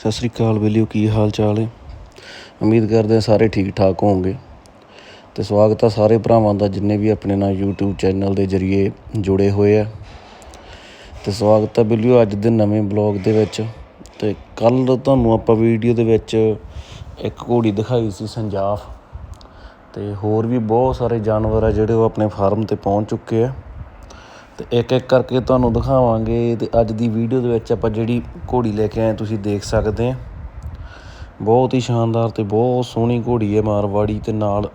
ਸਤਿ ਸ੍ਰੀ ਅਕਾਲ ਬੇਲੀਓ, ਕੀ ਹਾਲ ਚਾਲ ਹੈ? ਉਮੀਦ ਕਰਦੇ ਹਾਂ ਸਾਰੇ ਠੀਕ ਠਾਕ ਹੋਵੋਗੇ। ਤੇ ਸਵਾਗਤ ਆ ਸਾਰੇ ਭਰਾਵਾਂ ਦਾ ਜਿੰਨੇ ਵੀ ਆਪਣੇ ਨਾਲ YouTube ਚੈਨਲ ਦੇ ਜ਼ਰੀਏ ਜੁੜੇ ਹੋਏ ਆ। ਤੇ ਸਵਾਗਤ ਆ ਬੇਲੀਓ ਅੱਜ ਦੇ ਨਵੇਂ ਬਲੌਗ ਦੇ ਵਿੱਚ। ਤੇ ਕੱਲ ਤੁਹਾਨੂੰ ਆਪਾਂ ਵੀਡੀਓ ਦੇ ਵਿੱਚ ਇੱਕ ਘੋੜੀ ਦਿਖਾਈ ਸੀ ਸੰਜਾਫ। ਤੇ ਹੋਰ ਵੀ ਬਹੁਤ ਸਾਰੇ ਜਾਨਵਰ ਆ ਜਿਹੜੇ ਉਹ ਆਪਣੇ ਫਾਰਮ ਤੇ ਪਹੁੰਚ ਚੁੱਕੇ ਆ। ਤੇ ਇੱਕ ਇੱਕ ਕਰਕੇ ਤੁਹਾਨੂੰ ਦਿਖਾਵਾਂਗੇ ਤੇ ਅੱਜ ਦੀ ਵੀਡੀਓ ਦੇ ਵਿੱਚ ਆਪਾਂ ਜਿਹੜੀ ਘੋੜੀ ਲੈ ਕੇ ਆਏ, ਤੁਸੀਂ ਦੇਖ ਸਕਦੇ ਆ। ਬਹੁਤ ਹੀ ਸ਼ਾਨਦਾਰ ਤੇ ਬਹੁਤ ਸੋਹਣੀ ਘੋੜੀ ਹੈ, ਮਾਰਵਾੜੀ ਤੇ ਨਾਲ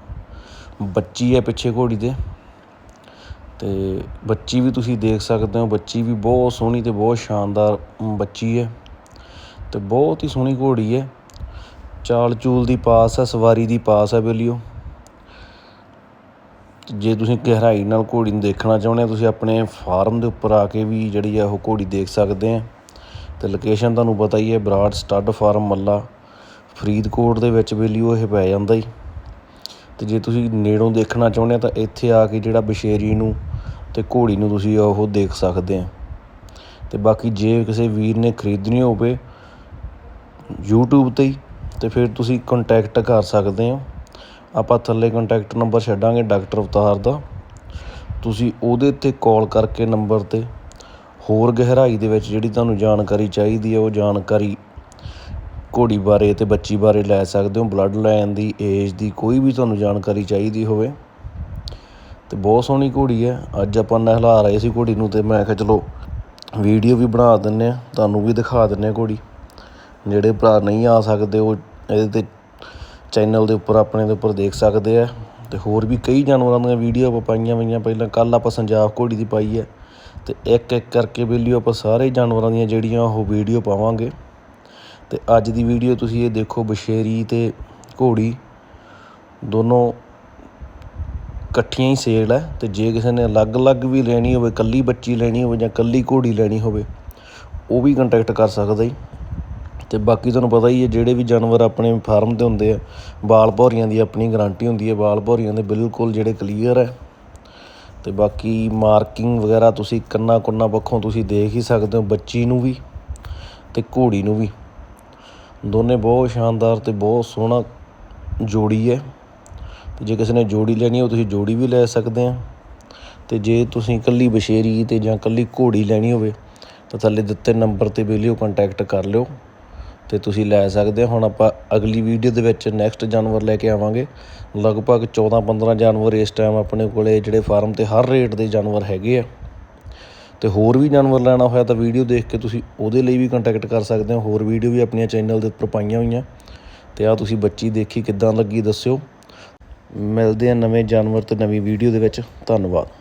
ਬੱਚੀ ਹੈ ਪਿੱਛੇ ਘੋੜੀ ਦੇ ਤੇ ਬੱਚੀ ਵੀ ਤੁਸੀਂ ਦੇਖ ਸਕਦੇ ਹੋ, ਬੱਚੀ ਵੀ ਬਹੁਤ ਸੋਹਣੀ ਤੇ ਬਹੁਤ ਸ਼ਾਨਦਾਰ ਬੱਚੀ ਹੈ। ਤੇ ਬਹੁਤ ਹੀ ਸੋਹਣੀ ਘੋੜੀ ਹੈ। ਚਾਲ ਚੂਲ ਦੀ ਪਾਸ ਹੈ, ਸਵਾਰੀ ਦੀ ਪਾਸ ਹੈ ਬੇਲੀਓ। ਜੇ ਤੁਸੀਂ ਗਹਿਰਾਈ ਨਾਲ ਘੋੜੀ ਨੂੰ ਦੇਖਣਾ ਚਾਹੁੰਦੇ ਹੋ, ਤੁਸੀਂ ਆਪਣੇ ਫਾਰਮ ਦੇ ਉੱਪਰ ਆ ਕੇ ਵੀ ਜਿਹੜੀ ਆ ਉਹ ਘੋੜੀ ਦੇਖ ਸਕਦੇ ਹੈ ਅਤੇ ਲੋਕੇਸ਼ਨ ਤੁਹਾਨੂੰ ਪਤਾ ਹੀ ਹੈ, ਬਰਾੜ ਸਟੱਡ ਫਾਰਮ ਮੱਲਾ, ਫਰੀਦਕੋਟ ਦੇ ਵਿੱਚ ਬੇਲੀਓ ਇਹ ਪੈ ਜਾਂਦਾ ਜੀ। ਅਤੇ ਜੇ ਤੁਸੀਂ ਨੇੜੋਂ ਦੇਖਣਾ ਚਾਹੁੰਦੇ ਆ ਤਾਂ ਇੱਥੇ ਆ ਕੇ ਜਿਹੜਾ ਬਸ਼ੇਰੀ ਨੂੰ ਅਤੇ ਘੋੜੀ ਨੂੰ ਤੁਸੀਂ ਉਹ ਦੇਖ ਸਕਦੇ ਆ। ਅਤੇ ਬਾਕੀ ਜੇ ਕਿਸੇ ਵੀਰ ਨੇ ਖਰੀਦਣੀ ਹੋਵੇ, YouTube ਤੇ ਹੀ, ਤੇ ਫਿਰ ਤੁਸੀਂ ਕੰਟੈਕਟ ਕਰ ਸਕਦੇ ਹੋ। ਆਪਾਂ ਥੱਲੇ ਕੰਟੈਕਟ ਨੰਬਰ ਛੱਡਾਂਗੇ ਡਾਕਟਰ ਅਵਤਾਰ ਦਾ। ਤੁਸੀਂ ਉਹਦੇ ਤੇ ਕਾਲ ਕਰਕੇ ਨੰਬਰ ਤੇ ਹੋਰ ਗਹਿਰਾਈ ਦੇ ਵਿੱਚ ਜਿਹੜੀ ਤੁਹਾਨੂੰ ਜਾਣਕਾਰੀ ਚਾਹੀਦੀ ਹੈ, ਉਹ ਜਾਣਕਾਰੀ ਘੋੜੀ ਬਾਰੇ ਅਤੇ ਬੱਚੀ ਬਾਰੇ ਲੈ ਸਕਦੇ ਹੋ। ਬਲੱਡ ਲਾਈਨ ਦੀ ਏਜ ਦੀ ਕੋਈ ਵੀ ਤੁਹਾਨੂੰ ਜਾਣਕਾਰੀ ਚਾਹੀਦੀ ਹੋਵੇ। ਅਤੇ ਬਹੁਤ ਸੋਹਣੀ ਘੋੜੀ ਹੈ। ਅੱਜ ਆਪਾਂ ਨਹਿਲਾ ਰਹੇ ਸੀ ਘੋੜੀ ਨੂੰ ਅਤੇ ਮੈਂ ਕਿਹਾ ਚਲੋ ਵੀਡੀਓ ਵੀ ਬਣਾ ਦਿੰਨੇ ਆ ਤੁਹਾਨੂੰ ਵੀ ਦਿਖਾ ਦਿੰਨੇ ਆ ਘੋੜੀ। ਜਿਹੜੇ ਭਰਾ ਨਹੀਂ ਆ ਸਕਦੇ, ਉਹ ਇਹਦੇ ਤੇ ਚੈਨਲ ਦੇ ਉੱਪਰ, ਆਪਣੇ ਦੇ ਉੱਪਰ ਦੇਖ ਸਕਦੇ ਆ। ਅਤੇ ਹੋਰ ਵੀ ਕਈ ਜਾਨਵਰਾਂ ਦੀਆਂ ਵੀਡੀਓ ਆਪਾਂ ਪਾਈਆਂ ਹੋਈਆਂ। ਪਹਿਲਾਂ ਕੱਲ੍ਹ ਆਪਾਂ ਸੰਜਾਬ ਘੋੜੀ ਦੀ ਪਾਈ ਹੈ ਅਤੇ ਇੱਕ ਇੱਕ ਕਰਕੇ ਵੀਡੀਓ ਆਪਾਂ ਸਾਰੇ ਜਾਨਵਰਾਂ ਦੀਆਂ ਜਿਹੜੀਆਂ ਉਹ ਵੀਡੀਓ ਪਾਵਾਂਗੇ। ਅਤੇ ਅੱਜ ਦੀ ਵੀਡੀਓ ਤੁਸੀਂ ਇਹ ਦੇਖੋ, ਬਸ਼ੇਰੀ ਅਤੇ ਘੋੜੀ। ਦੋਨੋਂ ਇਕੱਠੀਆਂ ਹੀ ਸੇਲ ਹੈ ਤੇ ਜੇ ਕਿਸੇ ਨੇ ਅਲੱਗ-ਅਲੱਗ ਵੀ ਲੈਣੀ ਹੋਵੇ ਕੱਲੀ ਬੱਚੀ ਲੈਣੀ ਹੋਵੇ ਜਾਂ ਕੱਲੀ ਘੋੜੀ ਲੈਣੀ ਹੋਵੇ, ਉਹ ਵੀ ਕੰਟੈਕਟ ਕਰ ਸਕਦਾ ਜੀ। ਅਤੇ ਬਾਕੀ ਤੁਹਾਨੂੰ ਪਤਾ ਹੀ ਹੈ, ਜਿਹੜੇ ਵੀ ਜਾਨਵਰ ਆਪਣੇ ਫਾਰਮ ਤੇ ਹੁੰਦੇ ਆ, ਬਾਲ ਭੌਰੀਆਂ ਦੀ ਆਪਣੀ ਗਰੰਟੀ ਹੁੰਦੀ ਹੈ, ਬਾਲ ਭੌਰੀਆਂ ਦੇ ਬਿਲਕੁਲ ਜਿਹੜੇ ਕਲੀਅਰ ਹੈ। ਅਤੇ ਬਾਕੀ ਮਾਰਕਿੰਗ ਵਗੈਰਾ ਤੁਸੀਂ ਕੰਨਾਂ ਕੁੰਨਾ ਪੱਖੋਂ ਤੁਸੀਂ ਦੇਖ ਹੀ ਸਕਦੇ ਹੋ, ਬੱਚੀ ਨੂੰ ਵੀ ਅਤੇ ਘੋੜੀ ਨੂੰ ਵੀ। ਦੋਨੇ ਬਹੁਤ ਸ਼ਾਨਦਾਰ ਅਤੇ ਬਹੁਤ ਸੋਹਣਾ ਜੋੜੀ ਹੈ। ਅਤੇ ਜੇ ਕਿਸੇ ਨੇ ਜੋੜੀ ਲੈਣੀ ਹੋ ਤੁਸੀਂ ਜੋੜੀ ਵੀ ਲੈ ਸਕਦੇ ਆ। ਅਤੇ ਜੇ ਤੁਸੀਂ ਇਕੱਲੀ ਬਸ਼ੇਰੀ ਤੇ ਜਾਂ ਇਕੱਲੀ ਘੋੜੀ ਲੈਣੀ ਹੋਵੇ, ਤਾਂ ਥੱਲੇ ਦਿੱਤੇ ਨੰਬਰ ਤੇ ਬੇਲੀਓ ਕੰਟੈਕਟ ਕਰ ਲਿਓ। ਅਤੇ ਤੁਸੀਂ ਲੈ ਸਕਦੇ ਹੋ। ਹੁਣ ਆਪਾਂ ਅਗਲੀ ਵੀਡੀਓ ਦੇ ਵਿੱਚ ਨੈਕਸਟ ਜਾਨਵਰ ਲੈ ਕੇ ਆਵਾਂਗੇ। ਲਗਭਗ 14-15 ਜਾਨਵਰ ਇਸ ਟਾਈਮ ਆਪਣੇ ਕੋਲੇ ਜਿਹੜੇ ਫਾਰਮ ਤੇ ਹਰ ਰੇਟ ਦੇ ਜਾਨਵਰ ਹੈਗੇ ਆ। ਤੇ ਹੋਰ ਵੀ ਜਾਨਵਰ ਲੈਣਾ ਹੋਇਆ ਤਾਂ ਵੀਡੀਓ ਦੇਖ ਕੇ ਤੁਸੀਂ ਉਹਦੇ ਲਈ ਵੀ ਕੰਟੈਕਟ ਕਰ ਸਕਦੇ ਹੋ। ਹੋਰ ਵੀਡੀਓ ਵੀ ਆਪਣੀਆਂ ਚੈਨਲ ਦੇ ਉੱਪਰ ਪਾਈਆਂ ਹੋਈਆਂ। ਤੇ ਆ ਤੁਸੀਂ ਬੱਚੀ ਦੇਖੀ ਕਿੱਦਾਂ ਲੱਗੀ ਦੱਸਿਓ। ਮਿਲਦੇ ਆ ਨਵੇਂ ਜਾਨਵਰ ਤੇ ਨਵੀਂ ਵੀਡੀਓ ਦੇ ਵਿੱਚ। ਧੰਨਵਾਦ।